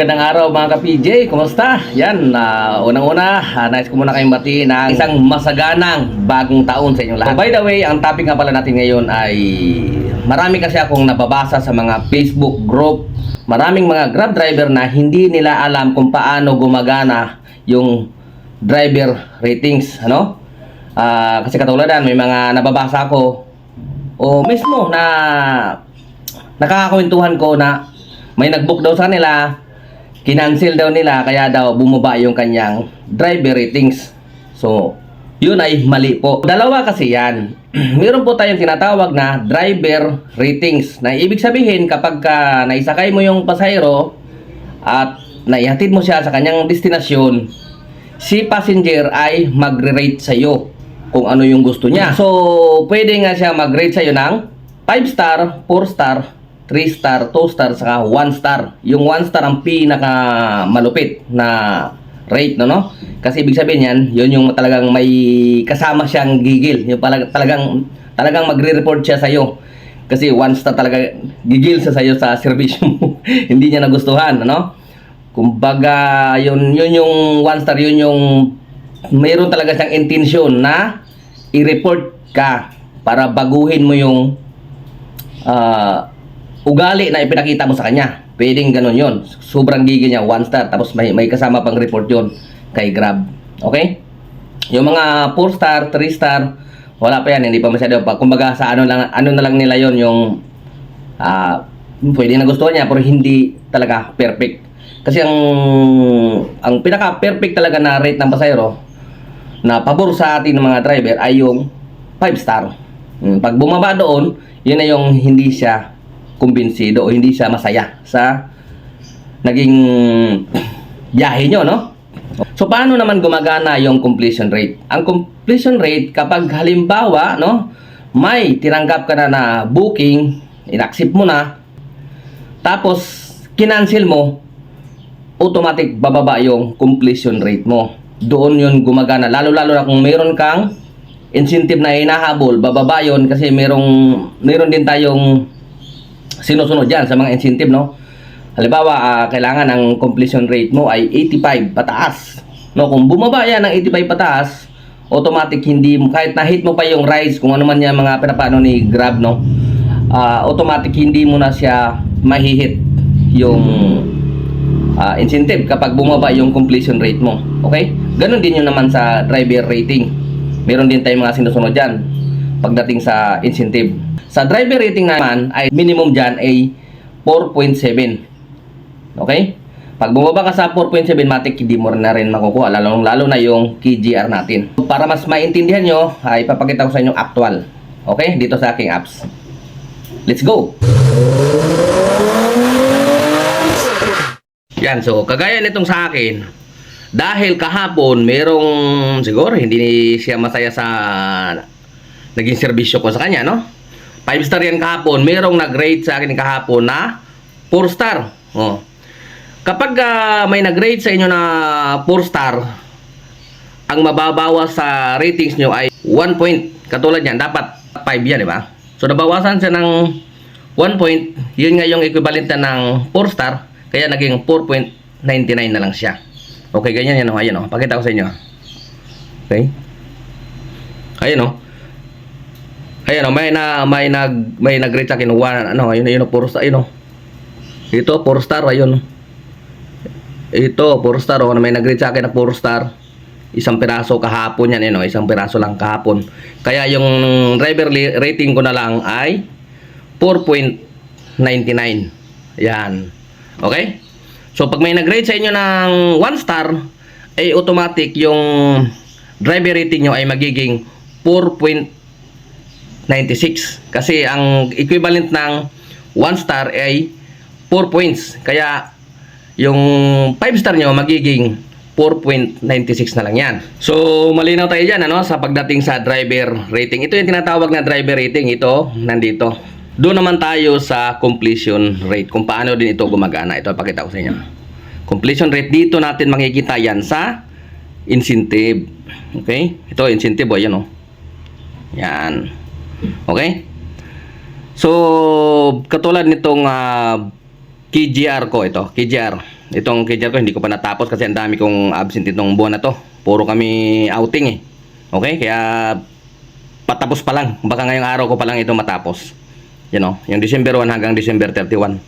Magandang araw mga ka-PJ, kumusta? Yan, ah, unang-una, uh, nais ko muna kayong bati na isang masaganang bagong taon sa inyong lahat. by the way, ang topic nga pala natin ngayon ay marami kasi akong nababasa sa mga Facebook group, maraming mga Grab driver na hindi nila alam kung paano gumagana yung driver ratings, ano? Ah, kasi katuladan, may mga nababasa ako o mismo na nakakakwentuhan ko na may nag-book daw sa kanila, kinancel daw nila, kaya daw bumaba yung kanyang driver ratings. So, yun ay mali po. Dalawa kasi yan. Meron po tayong tinatawag na driver ratings. Na ibig sabihin, kapag ka naisakay mo yung pasahero at naihatid mo siya sa kanyang destinasyon, si passenger ay magre-rate sa iyo kung ano yung gusto niya. So, pwede nga siya mag-rate sa iyo ng 5 star, 4 star, 3 star, 2 star, saka 1 star. Yung 1 star ang pinaka malupit na rate, no, no? Kasi ibig sabihin yan, yun yung talagang may kasama siyang gigil. Yung pala, talagang, talagang magre-report siya sa'yo. Kasi 1 star talaga gigil sa sa'yo sa servisyo mo. Hindi niya nagustuhan, ano? Kumbaga, yun, yun yung 1 star, yun yung mayroon talaga siyang intensyon na i-report ka para baguhin mo yung ah, ugali na ipinakita mo sa kanya. Pwedeng ganun yon. Sobrang gigil niya, one star. Tapos may, may kasama pang report yon kay Grab. Okay? Yung mga 4 star, 3 star, wala pa yan. Hindi pa masyado pa. Kumbaga sa ano, lang, ano na lang nila yon yung ah pwede na gusto niya pero hindi talaga perfect. Kasi ang ang pinaka perfect talaga na rate ng pasahero na pabor sa atin ng mga driver ay yung 5 star. Mm, Pag bumaba doon, yun na yung hindi siya kumbinsido o hindi siya masaya sa naging biyahe nyo, no? So, paano naman gumagana yung completion rate? Ang completion rate, kapag halimbawa, no, may tinanggap ka na na booking, inaccept mo na, tapos, kinancel mo, automatic bababa yung completion rate mo. Doon yun gumagana. Lalo-lalo na kung mayroon kang incentive na hinahabol, bababa yun kasi merong, meron din tayong sinusunod dyan sa mga incentive, no? Halimbawa, ah, kailangan ang completion rate mo ay 85 pataas. No, kung bumaba yan ng 85 pataas, automatic hindi kahit na-hit mo pa yung rise kung ano man yan mga pinapano ni Grab, no? Ah, automatic hindi mo na siya mahihit yung ah, incentive kapag bumaba yung completion rate mo. Okay? Ganon din yun naman sa driver rating. Meron din tayong mga sinusunod dyan pagdating sa incentive. Sa driver rating naman ay minimum dyan ay 4.7. Okay? Pag bumaba ka sa 4.7 matik, hindi mo na rin makukuha. Lalo, lalo na yung KGR natin. Para mas maintindihan nyo, ay ipapakita ko sa inyo actual. Okay? Dito sa aking apps. Let's go! Yan, so kagaya nitong sa akin, dahil kahapon merong siguro hindi siya masaya sa naging serbisyo ko sa kanya, no? 5 star yan kahapon, merong nag-rate sa akin kahapon na 4 star. Oh. Kapag ah, may nag-rate sa inyo na 4 star, ang mababawas sa ratings nyo ay 1 point. Katulad yan, dapat 5 yan, di ba? So, nabawasan siya ng 1 point. Yun nga yung equivalent na ng 4 star. Kaya naging 4.99 na lang siya. Okay, ganyan yan. Oh. Ayan, oh. Pakita ko sa inyo. Okay? Ayan, oh. Ayan, oh. May, na, may, nag, may nag-rate sa akin. Ano, ayun, ayun, 4 star. Ayun, oh. Ito, 4 star. Ayun, oh. Ito, 4 star. Oh. May nag-rate sa akin na 4 star isang piraso kahapon yan, eh, no? isang piraso lang kahapon. Kaya yung driver rating ko na lang ay 4.99. Yan. Okay? So, pag may nag-rate sa inyo ng 1 star, ay automatic yung driver rating nyo ay magiging 4.96. Kasi ang equivalent ng 1 star ay 4 points. Kaya, yung 5 star nyo magiging 4.96 na lang yan. So, malinaw tayo dyan, ano, sa pagdating sa driver rating. Ito yung tinatawag na driver rating. Ito, nandito. Doon naman tayo sa completion rate. Kung paano din ito gumagana. Ito, pakita ko sa inyo. Completion rate, dito natin makikita yan sa incentive. Okay? Ito, incentive, o, yan, o. Yan. Okay? So, katulad nitong ah, KGR ko, ito, KGR. Itong kidjar ko hindi ko pa natapos kasi ang dami kong absent itong buwan na to. Puro kami outing eh. Okay? Kaya patapos pa lang. Baka ngayong araw ko pa lang ito matapos. You know, yung December 1 hanggang December 31.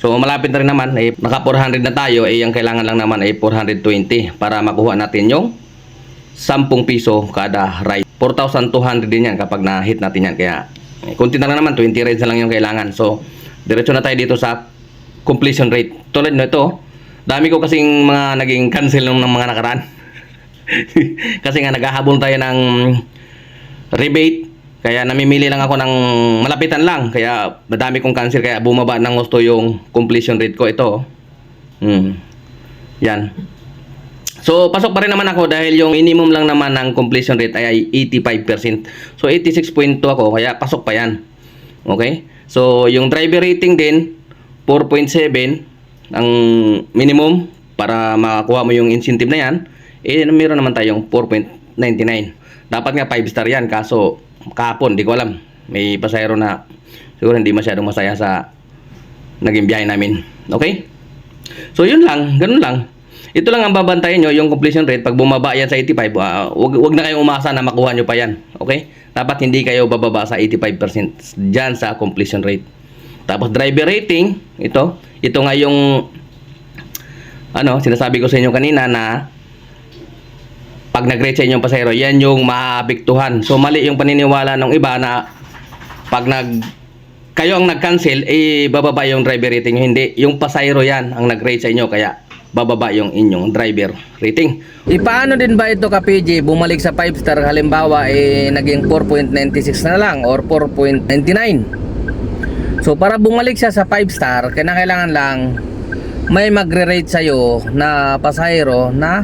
So malapit na rin naman, eh, naka 400 na tayo, eh ang kailangan lang naman ay 420 para makuha natin yung 10 piso kada ride. 4,200 din yan kapag na-hit natin yan. Kaya, eh, kunti na lang naman, 20 rides na lang yung kailangan. So, diretso na tayo dito sa completion rate. Tulad nito, dami ko kasing mga naging cancel nung ng mga nakaraan. Kasi nga naghahabol tayo ng rebate. Kaya namimili lang ako ng malapitan lang. Kaya madami kong cancel. Kaya bumaba ng gusto yung completion rate ko. Ito. Hmm. Yan. So, pasok pa rin naman ako dahil yung minimum lang naman ng completion rate ay 85%. So, 86.2 ako. Kaya pasok pa yan. Okay? So, yung driver rating din, 4.7 ang minimum para makakuha mo yung incentive na yan. Eh, meron naman tayong 4.99. Dapat nga 5 star yan. Kaso, kahapon, di ko alam. May pasahero na siguro hindi masyadong masaya sa naging biyahe namin. Okay? So, yun lang. Ganun lang. Ito lang ang babantayan nyo, yung completion rate. Pag bumaba yan sa 85, ah, wag, wag na kayong umasa na makuha nyo pa yan. Okay? Dapat hindi kayo bababa sa 85% dyan sa completion rate. Tapos driver rating, ito. Ito nga yung ano, sinasabi ko sa inyo kanina na pag nag-rate sa inyong pasahero, yan yung maapektuhan. So mali yung paniniwala ng iba na pag nag kayo ang nag-cancel, eh bababa yung driver rating nyo. Hindi, yung pasahero yan ang nag-rate sa inyo kaya bababa yung inyong driver rating. Ipaano din ba ito ka PJ bumalik sa 5 star halimbawa eh naging 4.96 na lang or 4.99. So para bumalik siya sa 5 star, kailangan lang may magre-rate sa'yo na pasahero na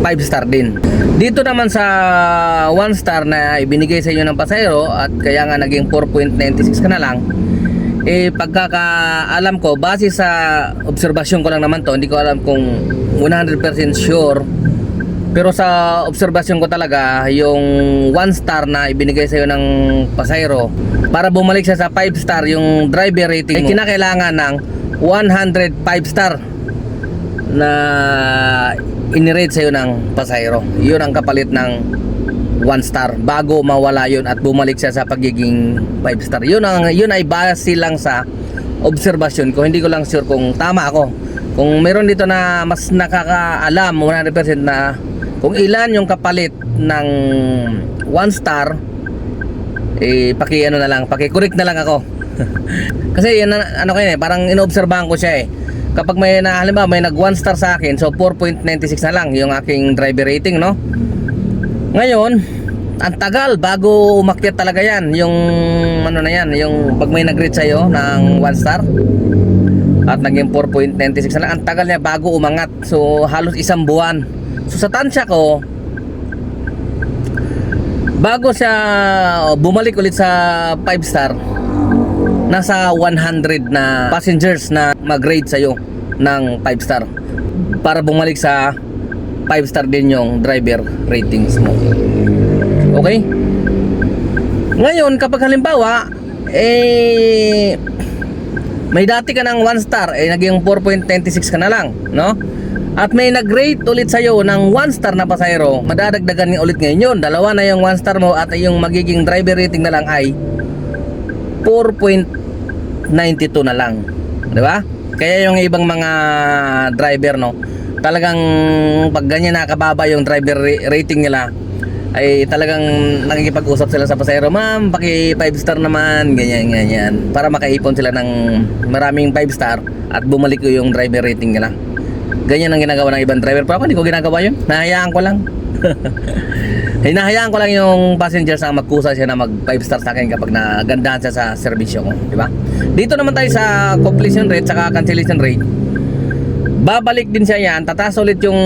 5 star din. Dito naman sa 1 star na ibinigay sa inyo ng pasahero at kaya nga naging 4.96 ka na lang, eh pagkakaalam ko, base sa obserbasyon ko lang naman to, hindi ko alam kung 100% sure pero sa obserbasyon ko talaga, yung 1 star na ibinigay sa'yo ng pasahero, para bumalik siya sa 5 star yung driver rating mo, ay kinakailangan ng 105 star na inirate sa'yo ng pasahero. Yun ang kapalit ng 1 star bago mawala yun at bumalik siya sa pagiging 5 star. Yun, ang, yun ay base lang sa obserbasyon ko. Hindi ko lang sure kung tama ako. Kung meron dito na mas nakakaalam 100% na kung ilan yung kapalit ng 1 star eh paki ano na lang, paki correct na lang ako. Kasi yan ano kayo eh, parang inoobserbahan ko siya eh. Kapag may na halimbawa may nag 1 star sa akin, so 4.96 na lang yung aking driver rating, no? Ngayon, ang tagal bago umakyat talaga yan, yung ano na yan, yung pag may nag-rate sa'yo ng 1 star at naging 4.96 na lang, ang tagal niya bago umangat. So halos isang buwan. So sa tansya ko, bago siya bumalik ulit sa 5 star, nasa 100 na passengers na mag-rate sa'yo ng 5 star para bumalik sa 5 star din yung driver ratings mo. Okay? Ngayon, kapag halimbawa, eh, may dati ka ng 1 star, eh, naging 4.96 ka na lang, no? At may nag-rate ulit sa'yo ng 1 star na pasahero, madadagdagan niya ulit ngayon yun. Dalawa na yung 1 star mo at yung magiging driver rating na lang ay 4.92 na lang. 'Di ba? Kaya yung ibang mga driver no, talagang pag ganyan nakababa yung driver ra- rating nila ay talagang nakikipag-usap sila sa pasahero, ma'am, paki 5 star naman, ganyan, ganyan. Para makaipon sila ng maraming 5 star at bumalik yung driver rating nila. Ganyan ang ginagawa ng ibang driver. Pero ako hindi ko ginagawa yun. Nahayaan ko lang. Hinahayaan ko lang yung passengers na magkusa siya na mag 5 star sa akin kapag nagandahan siya sa serbisyo ko, di ba? Dito naman tayo sa completion rate saka cancellation rate. Babalik din siya yan, tataas ulit yung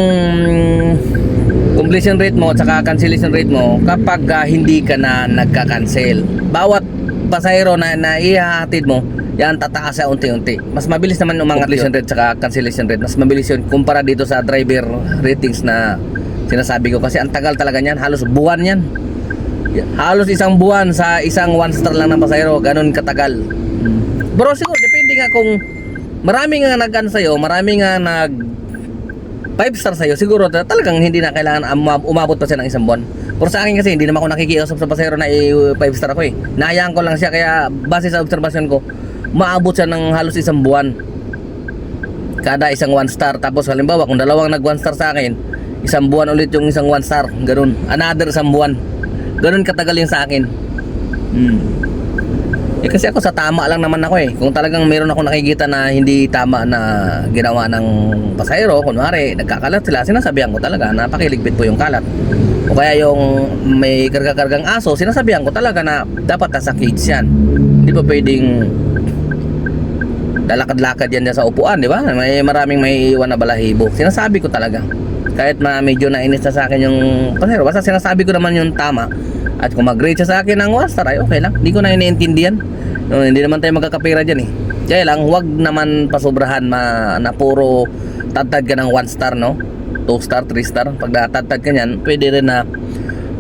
completion rate mo at saka cancellation rate mo kapag ah, hindi ka na nagka-cancel. Bawat pasahero na naihahatid mo, yan tataas siya unti-unti. Mas mabilis naman umangat completion rate saka cancellation rate. Mas mabilis yun kumpara dito sa driver ratings na sinasabi ko kasi ang tagal talaga niyan, halos buwan yan. Halos isang buwan sa isang one star lang ng pasahero, ganun katagal. Bro, siguro depende nga kung marami nga nag-ano sa'yo, marami nga nag 5 star sa'yo, siguro ta- talagang hindi na kailangan um- umabot pa siya ng isang buwan. Pero sa akin kasi, hindi naman ako nakikiusap sa pasahero na 5 star ako eh. Nahayaan ko lang siya, kaya base sa obserbasyon ko, maabot siya ng halos isang buwan. Kada isang 1 star. Tapos halimbawa, kung dalawang nag 1 star sa akin, isang buwan ulit yung isang 1 star. Ganun. Another isang buwan. Ganun katagal yung sa akin. Hmm. Eh kasi ako sa tama lang naman ako eh. Kung talagang meron ako nakikita na hindi tama na ginawa ng pasahero, kunwari, nagkakalat sila, sinasabihan ko talaga na pakiligpit po yung kalat. O kaya yung may karga-kargang aso, sinasabihan ko talaga na dapat nasa cage yan. Hindi pa pwedeng lalakad-lakad yan sa upuan, di ba? May maraming may iwan na balahibo. Sinasabi ko talaga. Kahit na medyo nainis na sa akin yung pasahero, basta sinasabi ko naman yung tama. At kung mag-grade siya sa akin ng 1 star, ay okay lang. Hindi ko na iniintindihan. No, hindi naman tayo magkakapira dyan eh. Kaya lang, wag naman pasobrahan ma, na puro tatad ka ng 1 star, no? 2 star, 3 star. Pag natatad ka niyan, pwede rin na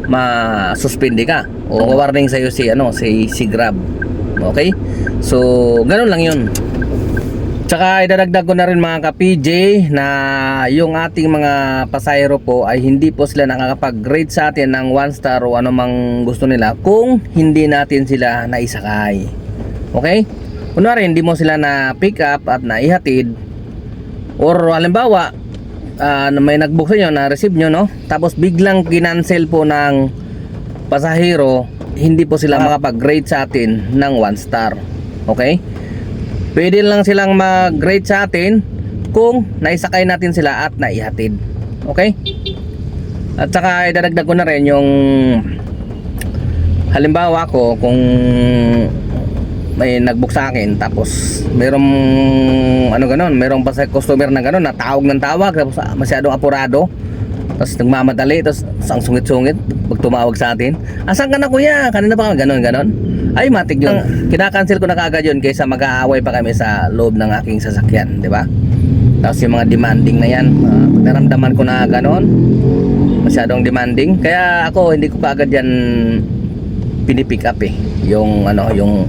ma-suspende ka. O warning sa'yo si, ano, si, si Grab. Okay? So, ganun lang yun. Tsaka idadagdag ko na rin mga ka-PJ na yung ating mga pasahero po ay hindi po sila nakakapag-rate sa atin ng 1 star o anumang gusto nila kung hindi natin sila naisakay. Okay? Kunwari hindi mo sila na pick up at naihatid or halimbawa ah, na may nag-book sa inyo na receive nyo no tapos biglang kinancel po ng pasahero hindi po sila makapag-rate sa atin ng 1 star. Okay? Pwede lang silang mag-rate sa atin kung naisakay natin sila at naihatid. Okay? At saka idadagdag ko na rin yung halimbawa ko kung may nagbook sa akin tapos merong ano ganon, merong pa customer na ganon na tawag ng tawag tapos ah, masyadong apurado. Tapos nagmamadali tapos ang sungit-sungit pag tumawag sa atin. Asan ka na kuya? Kanina pa ganon ganon. Ay matik yun. Kinakancel ko na kagad yun kaysa mag-aaway pa kami sa loob ng aking sasakyan di ba? Tapos yung mga demanding na yan uh, naramdaman ko na ganon. Masyadong demanding. Kaya ako hindi ko kagad yan pinipick up eh. Yung ano yung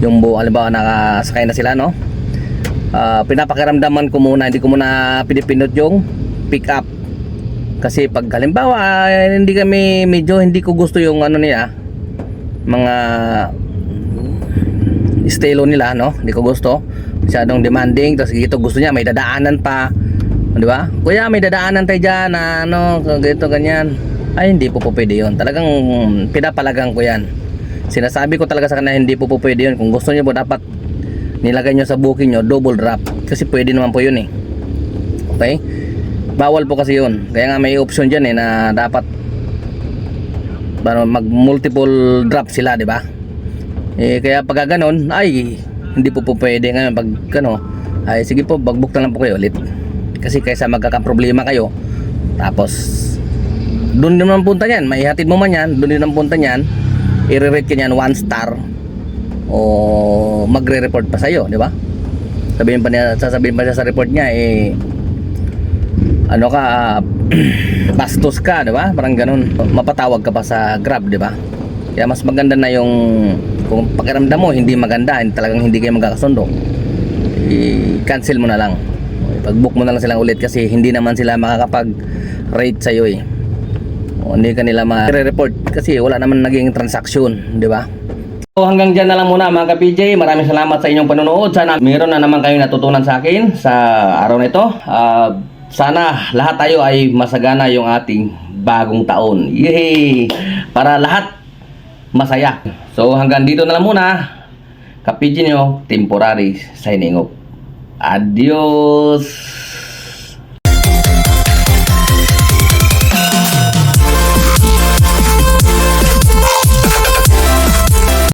yung buo halimbawa nakasakay na sila no? Ah, pinapakiramdaman ko muna hindi ko muna pinipindot yung pick up kasi pag halimbawa eh, hindi kami medyo hindi ko gusto yung ano niya mga estilo nila no? Hindi ko gusto. Masyadong demanding tapos dito gusto niya may dadaanan pa. Di ba? Kuya may dadaanan tayo dyan na ano ganito ganyan. Ay hindi po po pwede yun. Talagang pinapalagang ko yan sinasabi ko talaga sa kanya hindi po po pwede yun. Kung gusto niyo po dapat nilagay nyo sa booking nyo double drop. Kasi pwede naman po yun eh. Okay? Bawal po kasi yun. Kaya nga may option dyan eh na dapat mag multiple drop sila di ba? Eh kaya pag ganon ay hindi po po pwede ngayon. Pag ano ay sige po bagbook na lang po kayo ulit. Kasi kaysa magkakaproblema kayo tapos doon din naman punta niyan. May hatid mo man yan doon din ang punta niyan i-rate niyan 1 star o magre-report pa sa'yo, di ba? Sabihin pa niya, sasabihin pa niya sa report niya, eh, ano ka, ah, bastos ka, di ba? Parang ganun. Mapatawag ka pa sa Grab, di ba? Kaya mas maganda na yung, kung pakiramdam mo, hindi maganda, hindi, talagang hindi kayo magkakasundo, i-cancel mo na lang. Pag-book mo na lang silang ulit kasi hindi naman sila makakapag-rate sa'yo eh. O, hindi ka nila ma-report kasi wala naman naging transaction, di ba? So hanggang dyan na lang muna mga ka-PJ. Maraming salamat sa inyong panonood. Sana meron na naman kayong natutunan sa akin sa araw na ito. Ah, sana lahat tayo ay masagana yung ating bagong taon. Yay! Para lahat masaya. So hanggang dito na lang muna. Ka-PJ nyo, temporary signing off. Adios!